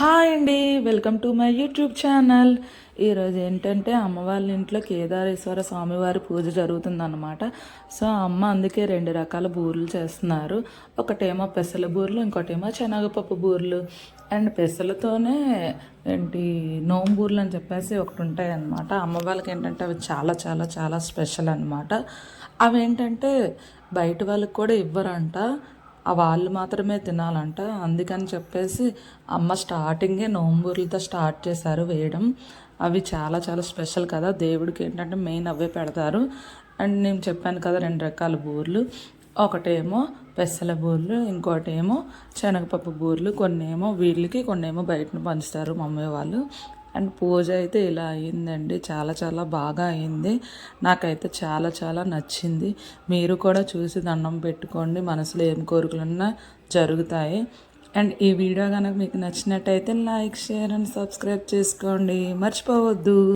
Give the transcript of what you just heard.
Hi అండి welcome to my YouTube channel. ఈరోజు ఏంటంటే అమ్మ వాళ్ళ ఇంట్లో కేదారేశ్వర స్వామివారి పూజ జరుగుతుందన్నమాట. సో అమ్మ అందుకే రెండు రకాల బూరెలు చేస్తున్నారు. ఒకటేమో పెసల బూరెలు ఇంకోటేమో శనగపప్పు బూరెలు. అండ్ పెసలతోనే ఏంటి నోం బూరెలు అని చెప్పేసి ఒకటి ఉంటాయి అన్నమాట అమ్మ వాళ్ళకి ఏంటంటే అవి చాలా చాలా చాలా స్పెషల్ అనమాట అవి ఏంటంటే బయట వాళ్ళకి కూడా ఇవ్వరంట. వాళ్ళు మాత్రమే తినాలంట. అందుకని చెప్పేసి అమ్మ స్టార్టింగే నోంబూర్లతో స్టార్ట్ చేశారు వేయడం. అవి చాలా చాలా స్పెషల్ కదా. దేవుడికి ఏంటంటే మెయిన్ అవే పెడతారు. అండ్ నేను చెప్పాను కదా రెండు రకాల బూర్లు. ఒకటేమో పెసల బూర్లు ఇంకోటేమో శనగపప్పు బూర్లు. కొన్ని ఏమో వీళ్ళకి కొన్ని ఏమో బయటను పంచుతారు మమ్మీ వాళ్ళు. అండ్ పూజ అయితే ఇలా అయ్యిందండి చాలా చాలా బాగా అయింది. నాకైతే చాలా చాలా నచ్చింది. మీరు కూడా చూసి దండం పెట్టుకోండి. మనసులో ఏం కోరికలున్నా జరుగుతాయి. అండ్ ఈ వీడియో కనుక మీకు నచ్చినట్టయితే లైక్ షేర్ అండ్ సబ్స్క్రైబ్ చేసుకోండి. మర్చిపోవద్దు.